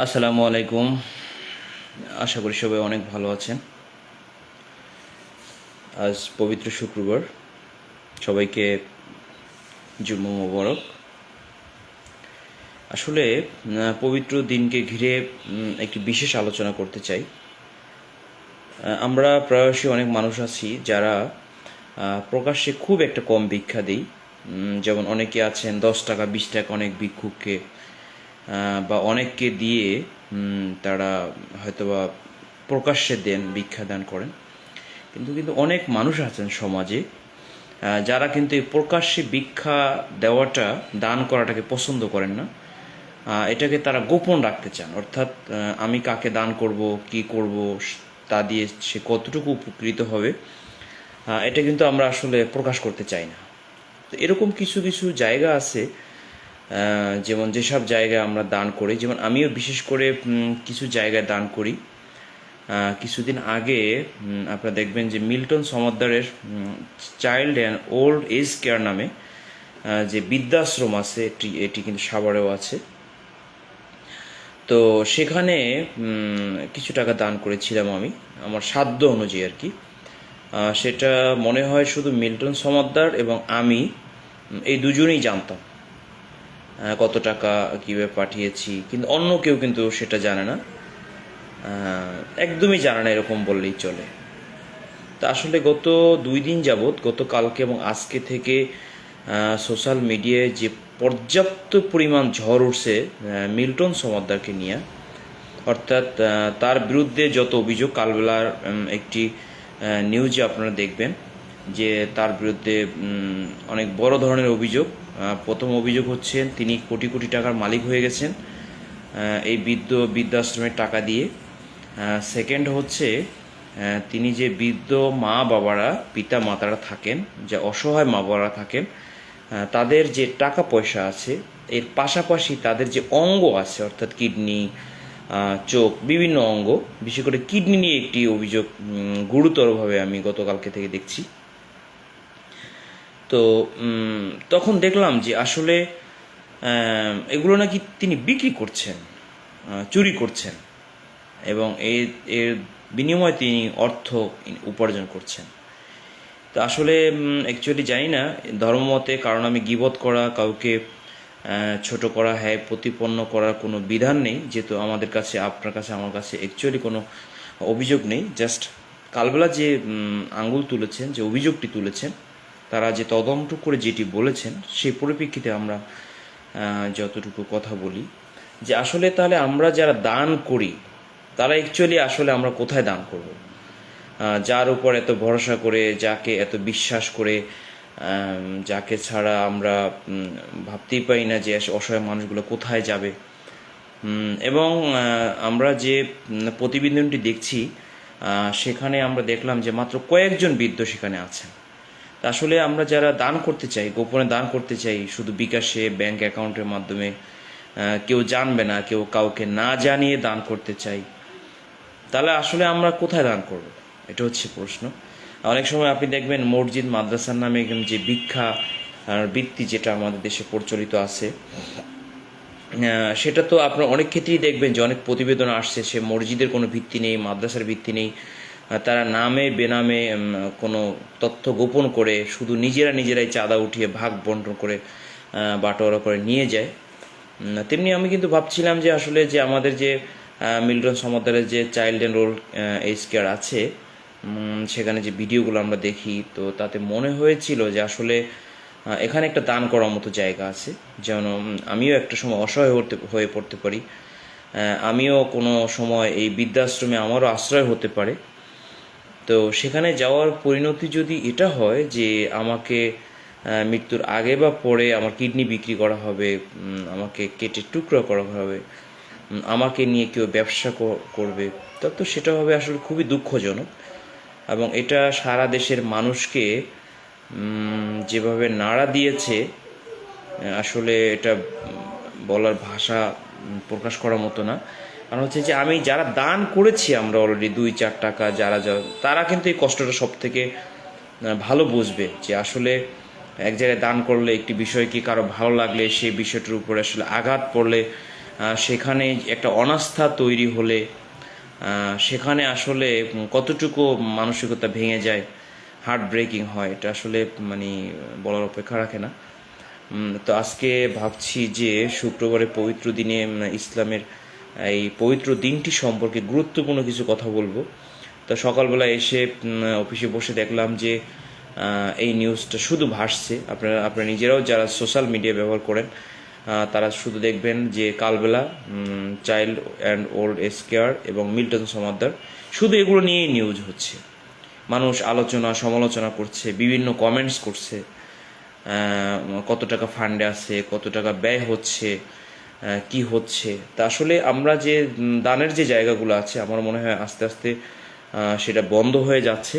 আসসালামু আলাইকুম। আশা করি সবাই অনেক ভালো আছেন। আজ পবিত্র শুক্রবার। সবাইকে জুম্মা মোবারক। আসলে পবিত্র দিনকে ঘিরে একটি বিশেষ আলোচনা করতে চাই। আমরা প্রায়শই অনেক মানুষ আছি যারা প্রকাশ্যে খুব একটা কম ভিক্ষা দিই। যেমন অনেকে আছেন, দশ টাকা, বিশ টাকা অনেক ভিক্ষুককে বা অনেককে দিয়ে তারা হয়তোবা প্রকাশ্যে দেন, ভিক্ষা দান করেন। কিন্তু কিন্তু অনেক মানুষ আছেন সমাজে যারা কিন্তু এই প্রকাশ্যে ভিক্ষা দেওয়াটা, দান করাটাকে পছন্দ করেন না। এটাকে তারা গোপন রাখতে চান। অর্থাৎ আমি কাকে দান করব, কি করব, তা দিয়ে সে কতটুকু উপকৃত হবে এটা কিন্তু আমরা আসলে প্রকাশ করতে চাই না। তো এরকম কিছু কিছু জায়গা আছে যেমন যেসব জায়গায় আমরা দান করি, যেমন আমিও বিশেষ করে কিছু জায়গায় দান করি। কিছুদিন আগে আপনারা দেখবেন যে Milton সমাদ্দারের child and old age care নামে যে বৃদ্ধাশ্রম আছে, এটি এটি কিন্তু সাভারেও আছে। তো সেখানে কিছু টাকা দান করেছিলাম আমি, আমার সাধ্য অনুযায়ী আর কি। সেটা মনে হয় শুধু মিল্টন সমাদ্দার এবং আমি এই দুজনেই জানতাম। কত টাকা কীভাবে পাঠিয়েছি, কিন্তু অন্য কেউ কিন্তু সেটা জানে না। একদমই জানে না এরকম বললেই চলে। তা আসলে গত দুই দিন যাবৎ, গত কালকে এবং আজকে থেকে সোশ্যাল মিডিয়ায় যে পর্যাপ্ত পরিমাণ ঝড় উঠছে মিল্টন সমাদ্দারকে নিয়ে, অর্থাৎ তার বিরুদ্ধে যত অভিযোগ, কালবেলার একটি নিউজে আপনারা দেখবেন যে তার বিরুদ্ধে অনেক বড় ধরনের অভিযোগ প্রথম অভিযোগ হচ্ছে তিনি কোটি কোটি টাকার মালিক হয়ে গেছেন এই বৃদ্ধ বৃদ্ধাশ্রমের টাকা দিয়ে। সেকেন্ড হচ্ছে তিনি যে বৃদ্ধ মা বাবারা, পিতা মাতারা থাকেন, যে অসহায় মা বাবারা থাকেন তাদের যে টাকা পয়সা আছে, এর পাশাপাশি তাদের যে অঙ্গ আছে, অর্থাৎ কিডনি চোখ, বিভিন্ন অঙ্গ, বিশেষ করে কিডনি নিয়ে একটি অভিযোগ গুরুতরভাবে আমি গতকালকে থেকে দেখছি। তো তখন দেখলাম যে আসলে এগুলো নাকি তিনি বিক্রি করছেন চুরি করছেন, এবং এর এর বিনিময়ে তিনি অর্থ উপার্জন করছেন। তো আসলে অ্যাকচুয়ালি জানি না, ধর্মমতে কারণ আমি গিবত করা, কাউকে ছোট করা হ্যাঁ প্রতিপন্ন করার কোনো বিধান নেই, যেহেতু আমাদের কাছে, আপনার কাছে, আমার কাছে অ্যাকচুয়ালি কোনো অভিযোগ নেই। জাস্ট কালবেলা যে আঙ্গুল তুলেছেন, যে অভিযোগটি তুলেছেন তারা যে তদন্ত করে যেটি বলেছেন, সেই পরিপ্রেক্ষিতে আমরা যতটুকু কথা বলি, যে আসলে তাহলে আমরা যারা দান করি, তারা অ্যাকচুয়ালি আসলে আমরা কোথায় দান করব? যার উপর এত ভরসা করে, যাকে এত বিশ্বাস করে যাকে ছাড়া আমরা ভাবতেই পারি না যে অসহায় মানুষগুলো কোথায় যাবে। এবং আমরা যে প্রতিবেদনটি দেখছি সেখানে আমরা দেখলাম যে মাত্র কয়েকজন বৃদ্ধ সেখানে আছেন। আসলে আমরা যারা দান করতে চাই, গোপনে দান করতে চাই, শুধু বিকাশে ব্যাংক অ্যাকাউন্টের মাধ্যমে কেউ জানবে না, কেউ কাউকে না জানিয়ে দান করতে চাই, তাহলে আসলে আমরা কোথায় দান করব? এটা হচ্ছে প্রশ্ন। অনেক সময় আপনি দেখবেন মসজিদ, মাদ্রাসার নামে যে ভিক্ষা বৃত্তি যেটা আমাদের দেশে প্রচলিত আছে সেটা তো আপনার অনেক ক্ষেত্রেই দেখবেন যে অনেক প্রতিবেদন আসছে, সে মসজিদের কোনো ভিত্তি নেই, মাদ্রাসার ভিত্তি নেই তারা নামে বেনামে কোনো তথ্য গোপন করে শুধু নিজেরা নিজেরাই চাঁদা উঠিয়ে ভাগ বন্টন করে বাটোয়ারা করে নিয়ে যায়। তেমনি আমি কিন্তু ভাবছিলাম যে আসলে যে আমাদের যে মিল্টন সমাদারের যে child and old age care আছে সেখানে যে ভিডিওগুলো আমরা দেখি, তো তাতে মনে হয়েছিল যে আসলে এখানে একটা দান করার মতো জায়গা আছে। যেন আমিও একটা সময় অসহায় হতে, হয়ে পড়তে পারি। আমিও কোনো সময় এই বৃদ্ধাশ্রমে আমারও আশ্রয় হতে পারে। তো সেখানে যাওয়ার পরিণতি যদি এটা হয় যে আমাকে মৃত্যুর আগে বা পরে আমার কিডনি বিক্রি করা হবে আমাকে কেটে টুকরো করা হবে আমাকে নিয়ে কেউ ব্যবসা করবে, তা তো সেটা হবে আসলে খুবই দুঃখজনক। এবং এটা সারা দেশের মানুষকে যেভাবে নাড়া দিয়েছে, আসলে এটা বলার ভাষা প্রকাশ করার মতো না। কারণ হচ্ছে যে আমি যারা দান করেছি আমরা অলরেডি দুই, চার টাকা, যারা যারা, তারা কিন্তু এই কষ্টটা সব থেকে ভালো বুঝবে যে আসলে এক জায়গায় দান করলে একটি বিষয় কি কারও ভালো লাগলে, সেই বিষয়টির উপরে আসলে আঘাত পড়লে সেখানে একটা অনাস্থা তৈরি হলে সেখানে আসলে কতটুকু মানসিকতা ভেঙে যায় হার্ট ব্রেকিং হয়, এটা আসলে মানে বলার অপেক্ষা রাখে না। তো আজকে ভাবছি যে শুক্রবারে পবিত্র দিনে ইসলামের এই পবিত্র দিনটি সম্পর্কে গুরুত্বপূর্ণ কিছু কথা বলব। তো সকালবেলা এসে অফিসে বসে দেখলাম যে এই নিউজটা শুধু ভাসছে। আপনারা আপনারা নিজেরাও যারা সোশ্যাল মিডিয়া ব্যবহার করেন তারা শুধু দেখবেন যে Kalbela child and old age care এবং মিল্টন সমাদ্দার শুধু এগুলো নিয়েই নিউজ হচ্ছে। মানুষ আলোচনা, সমালোচনা করছে, বিভিন্ন কমেন্টস করছে কত টাকা ফান্ডে আছে, কত টাকা ব্যয় হচ্ছে কি হচ্ছে? তা আসলে আমরা যে দানের যে জায়গাগুলো আছে, আমার মনে হয় আস্তে আস্তে সেটা বন্ধ হয়ে যাচ্ছে।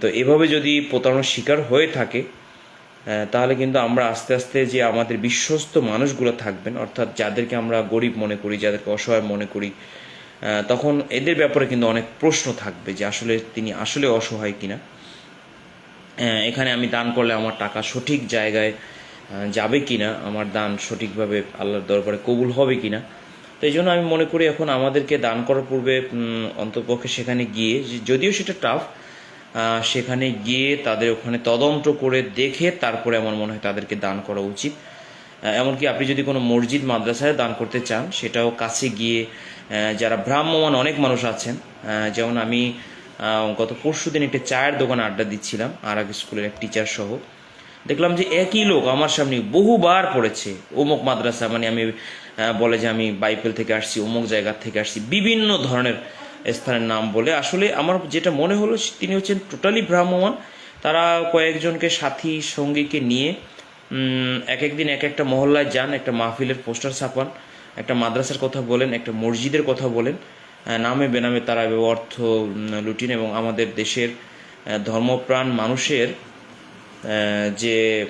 তো এভাবে যদি প্রতারণার শিকার হয়ে থাকে তাহলে কিন্তু আমরা আস্তে আস্তে যে আমাদের বিশ্বস্ত মানুষগুলো থাকবেন, অর্থাৎ যাদেরকে আমরা গরিব মনে করি, যাদেরকে অসহায় মনে করি তখন এদের ব্যাপারে কিন্তু অনেক প্রশ্ন থাকবে যে আসলে তিনি আসলে অসহায় কিনা। এখানে আমি দান করলে আমার টাকা সঠিক জায়গায় আহ, কি না আমার দান সঠিকভাবে আল্লাহর দরবারে কবুল হবে কিনা। তো এই জন্য আমি মনে করি এখন আমাদেরকে দান করার পূর্বে অন্তপক্ষে সেখানে গিয়ে যদিও সেটা টাফ সেখানে গিয়ে তাদের ওখানে তদন্ত করে দেখে তারপরে আমার মনে হয় তাদেরকে দান করা উচিত। এমনকি আপনি যদি কোনো মসজিদ মাদ্রাসায় দান করতে চান সেটাও কাছে গিয়ে যারা ভ্রাম্যমান অনেক মানুষ আছেন যেমন আমি গত পরশু দিন একটি চায়ের দোকানে আড্ডা দিচ্ছিলাম আর এক স্কুলের এক টিচার সহ। দেখলাম যে একই লোক আমার সামনে বহুবার পড়েছে। অমুক মাদ্রাসা মানে আমি বলে যে আমি বাইপেল থেকে আসছি, অমুক জায়গা থেকে আসছি, বিভিন্ন ধরনের স্থানের নাম বলে। আসলে আমার যেটা মনে হলো, তিনি হচ্ছেন টোটালি ভ্রাম্যমান তারা কয়েকজনকে সাথী সঙ্গীকে নিয়ে এক একদিন এক একটা মহল্লায় যান, একটা মাহফিলের পোস্টার ছাপান, একটা মাদ্রাসার কথা বলেন, একটা মসজিদের কথা বলেন। নামে বেনামে তারা অর্থ লুটিন এবং আমাদের দেশের ধর্মপ্রাণ মানুষের যে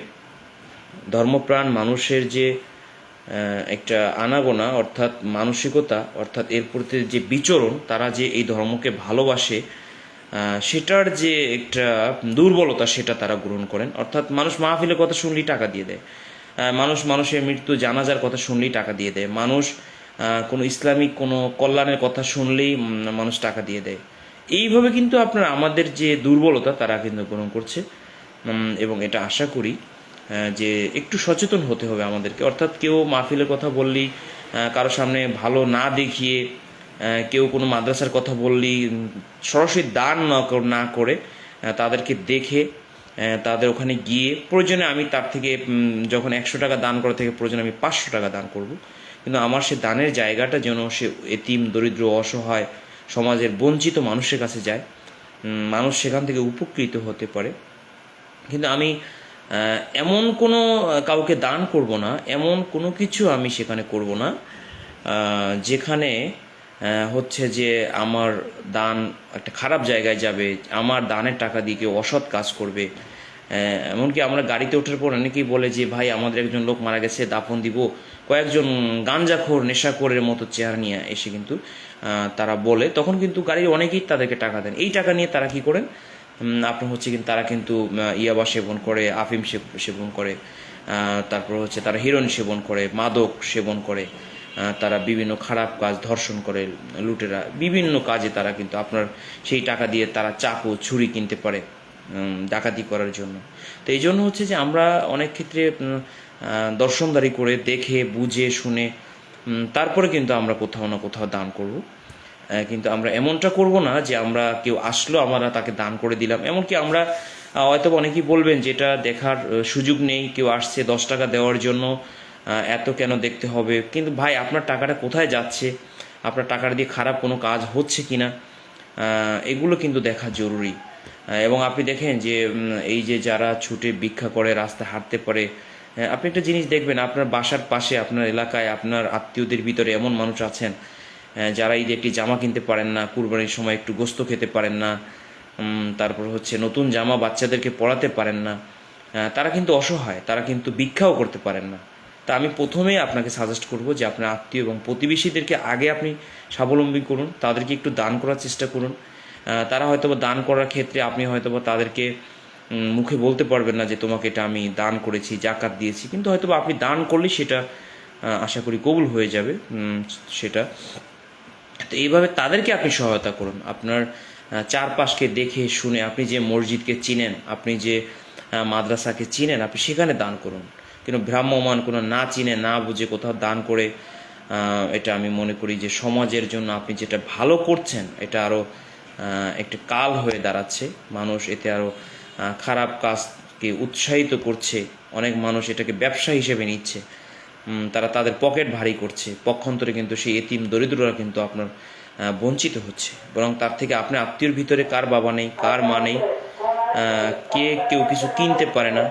ধর্মপ্রাণ মানুষের যে একটা আনাগোনা, অর্থাৎ মানসিকতা, অর্থাৎ এর প্রতি যে বিচরণ, তারা যে এই ধর্মকে ভালোবাসে সেটার যে একটা দুর্বলতা, সেটা তারা গ্রহণ করেন। অর্থাৎ মানুষ মাহফিলের কথা শুনলেই টাকা দিয়ে দেয়। মানুষ মানুষের মৃত্যু জানাজার কথা শুনলেই টাকা দিয়ে দেয়। মানুষ কোনো ইসলামিক, কোনো কল্যাণের কথা শুনলেই মানুষ টাকা দিয়ে দেয়। এইভাবে কিন্তু আপনার আমাদের যে দুর্বলতা, তারা কিন্তু গ্রহণ করছে। এবং এটা আশা করি যে একটু সচেতন হতে হবে আমাদেরকে। অর্থাৎ কেউ মাহফিলের কথা বললি কারও সামনে ভালো না দেখিয়ে কেউ কোনো মাদ্রাসার কথা বললি সরাসরি দান না করে তাদেরকে দেখে তাদের ওখানে গিয়ে, প্রয়োজনে আমি তার থেকে যখন একশো টাকা দান করা থেকে প্রয়োজনে আমি পাঁচশো টাকা দান করব। কিন্তু আমার সে দানের জায়গাটা যেন সে এতিম, দরিদ্র, অসহায় সমাজের বঞ্চিত মানুষের কাছে যায় মানুষ সেখান থেকে উপকৃত হতে পারে। কিন্তু আমি এমন কোনো কাউকে দান করব না, এমন কোনো কিছু আমি সেখানে করব না যেখানে হচ্ছে যে আমার দান একটা খারাপ জায়গায় যাবে, আমার দানের টাকা দিয়ে কেউ অসৎ কাজ করবে এমনকি আমরা গাড়িতে ওঠার পর অনেকেই বলে যে, ভাই, আমাদের একজন লোক মারা গেছে, দাফন দিব। কয়েকজন গাঞ্জাখোর, নেশাখোরের মতো চেহারা নিয়ে এসে কিন্তু তারা বলে, তখন কিন্তু গাড়ির অনেকেই তাদেরকে টাকা দেন। এই টাকা নিয়ে তারা কি করেন? আপনার হচ্ছে কিন্তু তারা কিন্তু ইয়াবা সেবন করে, আফিম সেবন করে তারপর হচ্ছে তারা হিরোইন সেবন করে, মাদক সেবন করে তারা বিভিন্ন খারাপ কাজ ধর্ষণ করে, লুটেরা, বিভিন্ন কাজে তারা কিন্তু আপনার সেই টাকা দিয়ে তারা চাকু ছুরি কিনতে পারে ডাকাতি করার জন্য। তো এই জন্য হচ্ছে যে আমরা অনেক ক্ষেত্রে দর্শনদারি করে দেখে, বুঝে, শুনে তারপরে কিন্তু আমরা কোথাও না কোথাও দান করব। কিন্তু আমরা এমনটা করব না যে আমরা কেউ আসলো আমরা তাকে দান করে দিলাম। এমনকি আমরা হয়তো অনেকেই বলবেন যেটা দেখার সুযোগ নেই কেউ আসছে দশ টাকা দেওয়ার জন্য এত কেন দেখতে হবে? কিন্তু ভাই আপনার টাকাটা কোথায় যাচ্ছে? আপনার টাকাটা দিয়ে খারাপ কোনো কাজ হচ্ছে কিনা? আহ, এগুলো কিন্তু দেখা জরুরি। এবং আপনি দেখেন যে এই যে যারা ছুটে ভিক্ষা করে রাস্তায় হাঁটতে পারে আপনি একটা জিনিস দেখবেন আপনার বাসার পাশে আপনার এলাকায় আপনার আত্মীয়দের ভিতরে এমন মানুষ আছেন যারা ঈদে একটি জামা কিনতে পারেন না, কুরবানির সময় একটু গোস্ত খেতে পারেন না তারপর হচ্ছে নতুন জামা বাচ্চাদেরকে পরাতে পারেন না তারা কিন্তু অসহায়, তারা কিন্তু ভিক্ষাও করতে পারেন না। তা আমি প্রথমেই আপনাকে সাজেস্ট করব যে আপনার আত্মীয় এবং প্রতিবেশীদেরকে আগে আপনি স্বাবলম্বী করুন, তাদেরকে একটু দান করার চেষ্টা করুন তারা হয়তো দান করার ক্ষেত্রে আপনি হয়তো তাদেরকে মুখে বলতে পারবেন না যে তোমাকে এটা আমি দান করেছি, জাকাত দিয়েছি, কিন্তু হয়তো আপনি দান করলে সেটা আশা করি কবুল হয়ে যাবে সেটা। তো এইভাবে তাদেরকে আপনি সহায়তা করুন। আপনার চারপাশকে দেখে শুনে আপনি যে মসজিদকে চিনেন, আপনি যে মাদ্রাসাকে চিনেন, আপনি সেখানে দান করুন। কিন্তু ভ্রাম্যমান কোনো না চিনে, না বুঝে কোথাও দান করে এটা আমি মনে করি যে সমাজের জন্য আপনি যেটা ভালো করছেন, এটা আরও একটি কাল হয়ে দাঁড়াচ্ছে। মানুষ এতে আরও খারাপ কাজকে উৎসাহিত করছে। অনেক মানুষ এটাকে ব্যবসা হিসেবে নিচ্ছে। তারা তাদের পকেট ভারী করছে। পক্ষান্তরে কিন্তু সেই এতিম দরিদ্ররা কিন্তু আপনার বঞ্চিত হচ্ছে। বরং তার থেকে আপনার আত্মীয়র ভিতরে কার বাবা নেই, কার মা নেই কে কেউ কিছু কিনতে পারে না,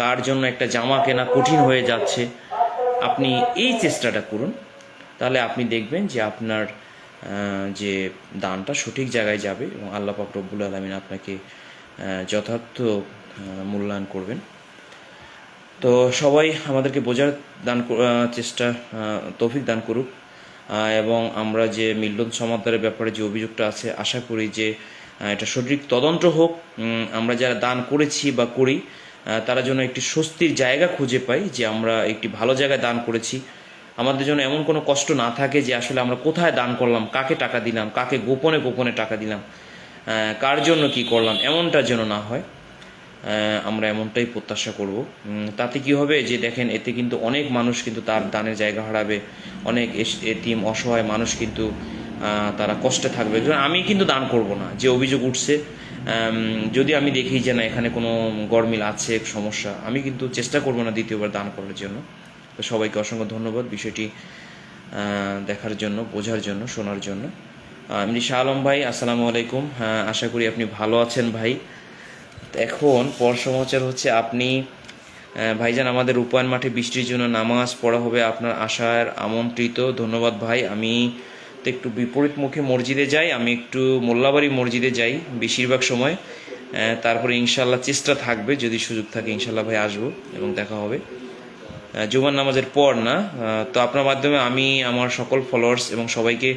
কার জন্য একটা জামা কেনা কঠিন হয়ে যাচ্ছে, আপনি এই চেষ্টাটা করুন। তাহলে আপনি দেখবেন যে আপনার যে দানটা সঠিক জায়গায় যাবে এবং আল্লাহ পাক রব্বুল আলমিন আপনাকে যথার্থ মূল্যায়ন করবেন। তো সবাই আমাদেরকে বোঝার দান চেষ্টা তৌফিক দান করুক। এবং আমরা যে মিল্টন সমাদারের ব্যাপারে যে অভিযোগটা আছে, আশা করি যে এটা সঠিক তদন্ত হোক। আমরা যারা দান করেছি বা করি তারা যেন একটি স্বস্তির জায়গা খুঁজে পাই যে আমরা একটি ভালো জায়গায় দান করেছি। আমাদের জন্য এমন কোনো কষ্ট না থাকে যে আসলে আমরা কোথায় দান করলাম, কাকে টাকা দিলাম, কাকে গোপনে গোপনে টাকা দিলাম কার জন্য কি করলাম, এমনটা যেন না হয়। আমরা এমনটাই প্রত্যাশা করব। তাতে কি হবে যে দেখেন, এতে কিন্তু অনেক মানুষ কিন্তু তার দানের জায়গা হারাবে, অনেক এতিম অসহায় মানুষ কিন্তু তারা কষ্টে থাকবে। আমি কিন্তু দান করব না, যে অভিযোগ উঠছে। যদি আমি দেখি যে না, এখানে কোনো গরমিল আছে, সমস্যা, আমি কিন্তু চেষ্টা করব না দ্বিতীয়বার দান করার জন্য। তো সবাইকে অসংখ্য ধন্যবাদ বিষয়টি দেখার জন্য, বোঝার জন্য, শোনার জন্য। এমনি শাহ আলম ভাই, আসসালামু আলাইকুম। হ্যাঁ আশা করি আপনি ভালো আছেন ভাই। এখন পর সমাচার হচ্ছে আপনি ভাইজান, আমাদের রূপায়ণ মাঠে বৃষ্টির জন্য নামাজ পড়া হবে আপনার আশার আমন্ত্রিত। ধন্যবাদ ভাই। আমি তো একটু বিপরীতমুখী মসজিদে যাই, আমি একটু মোল্লাবাড়ি মসজিদে যাই বেশিরভাগ সময়। তারপরে ইনশাল্লাহ চেষ্টা থাকবে, যদি সুযোগ থাকে ইনশাল্লাহ ভাই আসব এবং দেখা হবে। জুমার নামাজের পর না তো আপনার মাধ্যমে আমি, আমার সকল ফলোয়ার্স এবং সবাইকে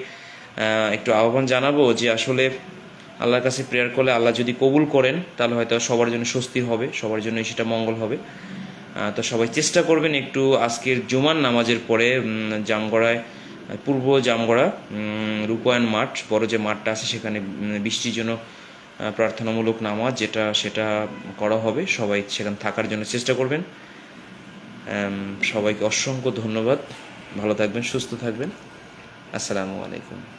একটু আহ্বান জানাব যে আসলে আল্লাহর কাছে প্রেয়ার করলে আল্লাহ যদি কবুল করেন, তাহলে হয়তো সবার জন্য স্বস্তি হবে, সবার জন্য সেটা মঙ্গল হবে। তো সবাই চেষ্টা করবেন একটু আজকের জুমার নামাজের পরে জামগড়ায়, পূর্ব জামগড়া রূপায়ণ মাঠ, বড় যে মাঠটা আছে সেখানে বৃষ্টির জন্য প্রার্থনামূলক নামাজ যেটা, সেটা করা হবে। সবাই সেখানে থাকার জন্য চেষ্টা করবেন। সবাইকে অসংখ্য ধন্যবাদ। ভালো থাকবেন, সুস্থ থাকবেন। আসসালামু আলাইকুম।